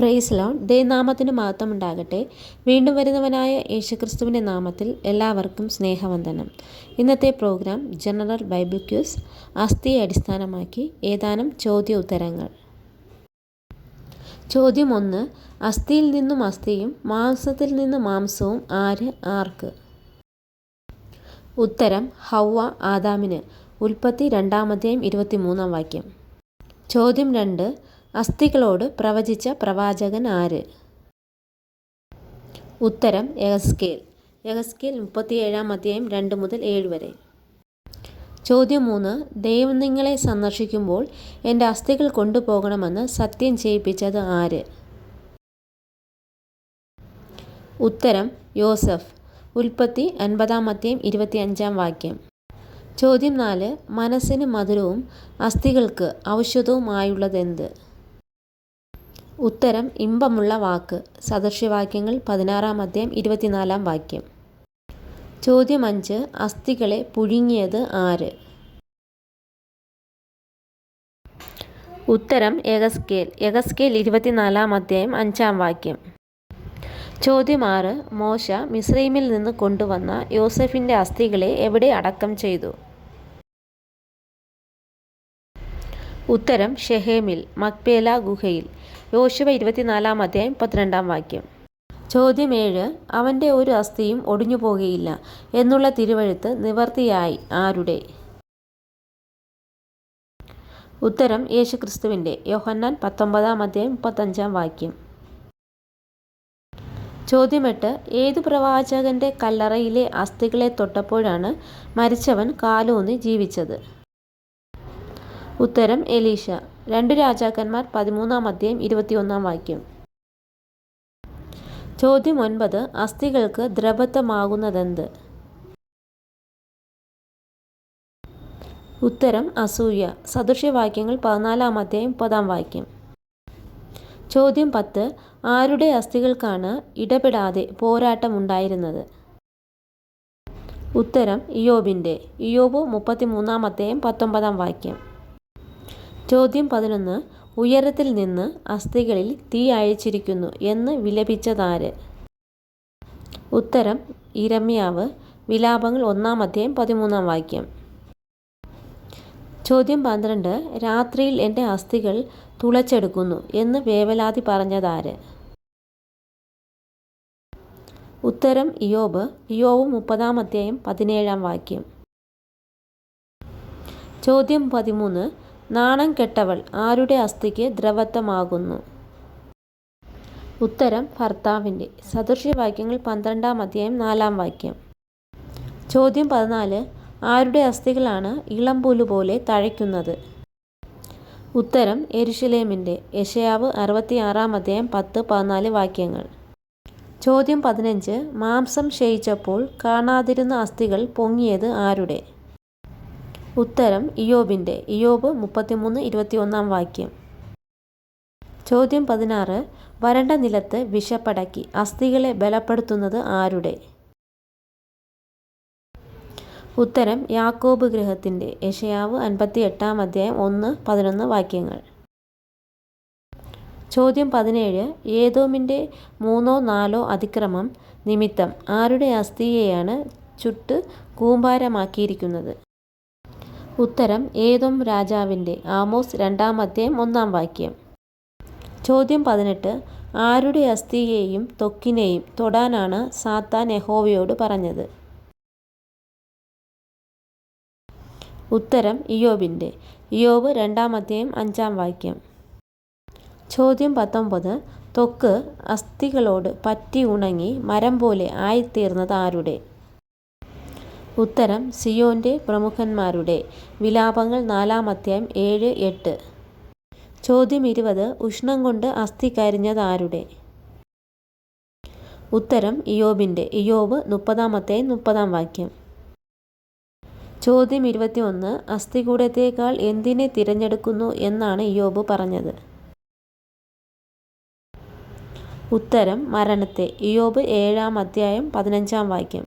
Price loan ദൈവനാമത്തിന് മഹത്വം ഉണ്ടാകട്ടെ വീണ്ടും വരുന്നവനായ യേശുക്രിസ്തുവിന്റെ നാമത്തിൽ എല്ലാവർക്കും സ്നേഹവന്ദനം. ഇന്നത്തെ പ്രോഗ്രാം ജനറൽ ബൈബിൾ ക്യൂസ് അസ്ഥിയെ അടിസ്ഥാനമാക്കി ഏതാനും ചോദ്യ ഉത്തരങ്ങൾ ചോദ്യം ഒന്ന് അസ്ഥിയിൽ നിന്നും അസ്ഥിയും മാംസത്തിൽ നിന്ന് മാംസവും ആര് ആർക്ക്? ഉത്തരം ഹൗവ ആദാമിന്. ഉൽപ്പത്തി രണ്ടാമത്തെയും ഇരുപത്തിമൂന്നാം വാക്യം. ചോദ്യം രണ്ട് അസ്ഥികളോട് പ്രവചിച്ച പ്രവാചകൻ ആര്? ഉത്തരം യഹസ്കേൽ. യഹസ്കേൽ മുപ്പത്തിയേഴാം അധ്യായം രണ്ട് മുതൽ ഏഴ് വരെ. ചോദ്യം മൂന്ന് ദൈവം നിങ്ങളെ സന്ദർശിക്കുമ്പോൾ എന്റെ അസ്ഥികൾ കൊണ്ടുപോകണമെന്ന് സത്യം ചെയ്യിപ്പിച്ചത് ആര്? ഉത്തരം യോസഫ്. ഉൽപ്പത്തി അൻപതാം അധ്യായം ഇരുപത്തിയഞ്ചാം വാക്യം. ചോദ്യം നാല് മനസ്സിന് മധുരവും അസ്ഥികൾക്ക് ഔഷധവുമായുള്ളതെന്ത്? ഉത്തരം ഇമ്പമുള്ള വാക്ക്. സദൃശ്യവാക്യങ്ങൾ പതിനാറാം അധ്യായം ഇരുപത്തിനാലാം വാക്യം. ചോദ്യം അഞ്ച്. അസ്ഥികളെ പുഴുങ്ങിയത് ആര്? ഉത്തരം യഗസ്കേൽ യഗസ്കേൽ ഇരുപത്തിനാലാം അധ്യായം അഞ്ചാം വാക്യം. ചോദ്യം ആറ്. മോശ മിസ്രൈമിൽ നിന്ന് കൊണ്ടുവന്ന യോസഫിന്റെ അസ്ഥികളെ എവിടെ അടക്കം ചെയ്തു? ഉത്തരം ഷെഹേമിൽ മക്പേല ഗുഹയിൽ. യോശുവ ഇരുപത്തിനാലാം അധ്യായം പന്ത്രണ്ടാം വാക്യം. ചോദ്യം ഏഴ് അവന്റെ ഒരു അസ്ഥിയും ഒടിഞ്ഞു പോകുകയില്ല എന്നുള്ള തിരുവഴുത്ത് നിവർത്തിയായി ആരുടെ? ഉത്തരം യേശുക്രിസ്തുവിന്റെ യോഹന്നാൻ പത്തൊമ്പതാം അധ്യായം മുപ്പത്തഞ്ചാം വാക്യം. ചോദ്യമെട്ട് ഏതു പ്രവാചകന്റെ കല്ലറയിലെ അസ്ഥികളെ തൊട്ടപ്പോഴാണ് മരിച്ചവൻ കാലൂന്നി ജീവിച്ചത്? ഉത്തരം എലീഷ രണ്ട് രാജാക്കന്മാർ പതിമൂന്നാം അധ്യായം ഇരുപത്തിയൊന്നാം വാക്യം. ചോദ്യം ഒൻപത് അസ്ഥികൾക്ക് ദ്രവത്വമാകുന്നതെന്ത്? ഉത്തരം അസൂയ. സദൃശ്യവാക്യങ്ങൾ പതിനാലാം അധ്യായം പതാം വാക്യം. ചോദ്യം പത്ത് ആരുടെ അസ്ഥികൾക്കാണ് ഇടപെടാതെ പോരാട്ടമുണ്ടായിരുന്നത്? ഉത്തരം ഇയോബിന്റെ ഇയോബ് മുപ്പത്തിമൂന്നാം അധ്യായം പത്തൊമ്പതാം വാക്യം. ചോദ്യം പതിനൊന്ന്. ഉയരത്തിൽ നിന്ന് അസ്ഥികളിൽ തീ അയച്ചിരിക്കുന്നു എന്ന് വിലപിച്ചതാര്? ഉത്തരം ഇരമ്യാവ്. വിലാപങ്ങൾ ഒന്നാം അധ്യായം പതിമൂന്നാം വാക്യം. ചോദ്യം പന്ത്രണ്ട്. രാത്രിയിൽ എന്റെ അസ്ഥികൾ തുളച്ചെടുക്കുന്നു എന്ന് വേവലാതി പറഞ്ഞതാര്? ഉത്തരം ഇയോബ്. ഇയോബ് മുപ്പതാം അധ്യായം പതിനേഴാം വാക്യം. ചോദ്യം പതിമൂന്ന്. നാണം കെട്ടവൾ ആരുടെ അസ്ഥിക്ക് ദ്രവത്വമാകുന്നു? ഉത്തരം ഭർത്താവിന്റെ. സദൃശ്യവാക്യങ്ങൾ പന്ത്രണ്ടാം അധ്യായം നാലാം വാക്യം. ചോദ്യം പതിനാല്. ആരുടെ അസ്ഥികളാണ് ഇളംപുലു പോലെ തഴയ്ക്കുന്നത്? ഉത്തരം എരുഷലേമിന്റെ യശയാവ് അറുപത്തിയാറാം അധ്യായം പത്ത് പതിനാല് വാക്യങ്ങൾ. ചോദ്യം പതിനഞ്ച്. മാംസം ക്ഷയിച്ചപ്പോൾ കാണാതിരുന്ന അസ്ഥികൾ പൊങ്ങിയത് ആരുടെ? ഉത്തരം ഇയോബിന്റെ ഇയോബ് മുപ്പത്തിമൂന്ന് ഇരുപത്തിയൊന്നാം വാക്യം. ചോദ്യം പതിനാറ്. വരണ്ട നിലത്ത് വിഷപ്പടക്കി അസ്ഥികളെ ബലപ്പെടുത്തുന്നത് ആരുടെ? ഉത്തരം യാക്കോബ് ഗൃഹത്തിന്റെ. യഷയാവ് അൻപത്തി എട്ടാം അധ്യായം ഒന്ന് പതിനൊന്ന് വാക്യങ്ങൾ. ചോദ്യം പതിനേഴ്. ഏതോമിന്റെ മൂന്നോ നാലോ അതിക്രമം നിമിത്തം ആരുടെ അസ്ഥിയെയാണ് ചുട്ട് കൂമ്പാരമാക്കിയിരിക്കുന്നത്? ഉത്തരം ഏതും രാജാവിന്റെ. ആമോസ് രണ്ടാം അധ്യായം ഒന്നാം വാക്യം. ചോദ്യം പതിനെട്ട്. ആരുടെ അസ്ഥിയെയും ത്വക്കിനെയും തൊടാനാണ് സാത്താൻ യഹോവയോട് പറഞ്ഞത്? ഉത്തരം ഇയോബിന്റെ ഇയോബ് രണ്ടാം അധ്യായം അഞ്ചാം വാക്യം. ചോദ്യം പത്തൊമ്പത്. ത്വക്ക് അസ്ഥികളോട് പറ്റി ഉണങ്ങി മരം പോലെ ആയിത്തീർന്നത് ആരുടെ? ഉത്തരം സിയോന്റെ പ്രമുഖന്മാരുടെ. വിലാപങ്ങൾ നാലാം അധ്യായം ഏഴ് എട്ട്. ചോദ്യം ഇരുപത്. ഉഷ്ണം കൊണ്ട് അസ്ഥി കരിഞ്ഞത് ആരുടെ ഉത്തരം ഇയോബിന്റെ ഇയോബ് മുപ്പതാം അധ്യായം മുപ്പതാം വാക്യം. ചോദ്യം ഇരുപത്തിയൊന്ന്. അസ്ഥികൂടത്തേക്കാൾ എന്തിനെ തിരഞ്ഞെടുക്കുന്നു എന്നാണ് ഇയോബ് പറഞ്ഞത്. ഉത്തരം മരണത്തെ. ഇയോബ് ഏഴാം അധ്യായം പതിനഞ്ചാം വാക്യം.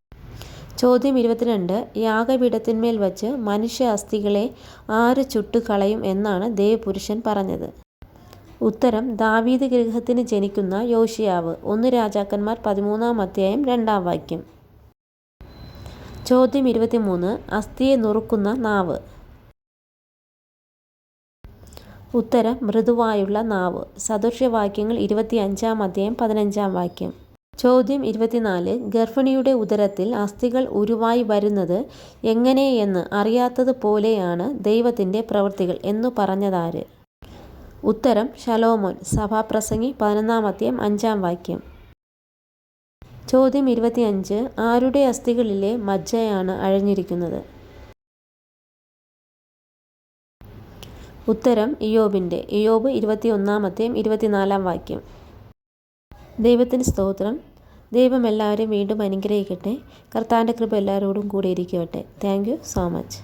ചോദ്യം ഇരുപത്തിരണ്ട്. യാഗപീഠത്തിന്മേൽ വച്ച് മനുഷ്യ അസ്ഥികളെ ആര് ചുട്ടുകളയും എന്നാണ് ദേവപുരുഷൻ പറഞ്ഞത്. ഉത്തരം ദാവീദ് ഗൃഹത്തിന് ജനിക്കുന്ന യോശിയാവ്. ഒന്ന് രാജാക്കന്മാർ പതിമൂന്നാം അധ്യായം രണ്ടാം വാക്യം. ചോദ്യം ഇരുപത്തിമൂന്ന്. അസ്ഥിയെ നുറുക്കുന്ന നാവ്. ഉത്തരം മൃദുവായുള്ള നാവ്. സദൃശ്യവാക്യങ്ങൾ ഇരുപത്തി അഞ്ചാം അധ്യായം പതിനഞ്ചാം വാക്യം. ചോദ്യം ഇരുപത്തിനാല്. ഗർഭിണിയുടെ ഉദരത്തിൽ അസ്ഥികൾ ഉരുവായി വരുന്നത് എങ്ങനെയെന്ന് അറിയാത്തത് പോലെയാണ് ദൈവത്തിന്റെ പ്രവൃത്തികൾ എന്നു പറഞ്ഞതാര്? ഉത്തരം ശലോമോൻ. സഭാപ്രസംഗി പതിനൊന്നാമത്തെയും അഞ്ചാം വാക്യം. ചോദ്യം ഇരുപത്തിയഞ്ച്. ആരുടെ അസ്ഥികളിലെ മജ്ജയാണ് അഴഞ്ഞിരിക്കുന്നത്? ഉത്തരം ഇയോബിന്റെ ഇയോബ് ഇരുപത്തിയൊന്നാമത്തെയും ഇരുപത്തിനാലാം വാക്യം. ദൈവത്തിന് സ്തോത്രം. ദൈവം എല്ലാവരെയും വീണ്ടും അനുഗ്രഹിക്കട്ടെ. കർത്താവിന്റെ കൃപ എല്ലാവരോടും കൂടെ ഇരിക്കട്ടെ. Thank you so much